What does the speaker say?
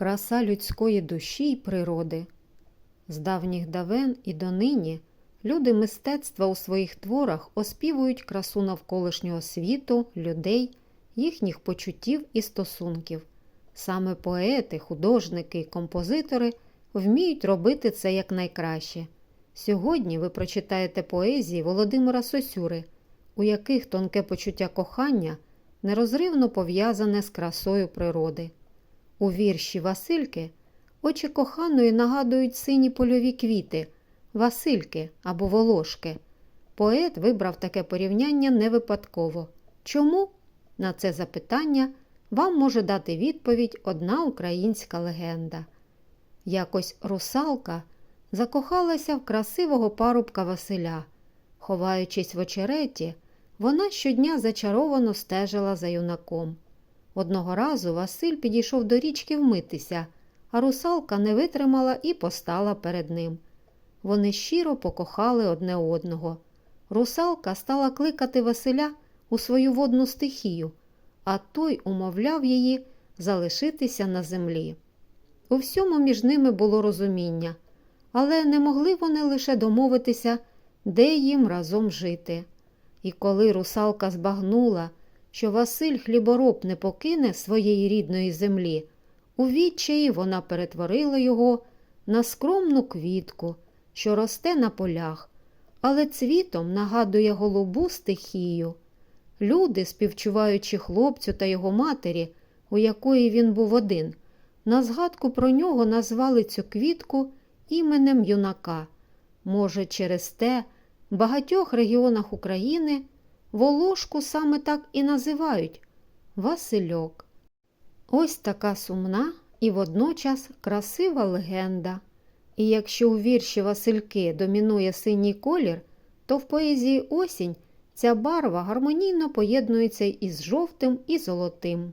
Краса людської душі й природи. З давніх давен і донині люди мистецтва у своїх творах оспівують красу навколишнього світу, людей, їхніх почуттів і стосунків. Саме поети, художники і композитори вміють робити це якнайкраще. Сьогодні ви прочитаєте поезії Володимира Сосюри, у яких тонке почуття кохання нерозривно пов'язане з красою природи. У вірші Васильки очі коханої нагадують сині польові квіти, Васильки або Волошки. Поет вибрав таке порівняння не випадково. Чому? На це запитання вам може дати відповідь одна українська легенда. Якось русалка закохалася в красивого парубка Василя. Ховаючись в очереті, вона щодня зачаровано стежила за юнаком. Одного разу Василь підійшов до річки вмитися, а русалка не витримала і постала перед ним. Вони щиро покохали одне одного. Русалка стала кликати Василя у свою водну стихію, а той умовляв її залишитися на землі. У всьому між ними було розуміння, але не могли вони лише домовитися, де їм разом жити. І коли русалка збагнула, що Василь хлібороб не покине своєї рідної землі, у відчаї вона перетворила його на скромну квітку, що росте на полях, але цвітом нагадує голубу стихію. Люди, співчуваючи хлопцю та його матері, у якої він був один, на згадку про нього назвали цю квітку іменем юнака. Може, через те в багатьох регіонах України Волошку саме так і називають Васильок. Ось така сумна і водночас красива легенда. І якщо у вірші Васильки домінує синій колір, то в поезії осінь ця барва гармонійно поєднується із жовтим і золотим.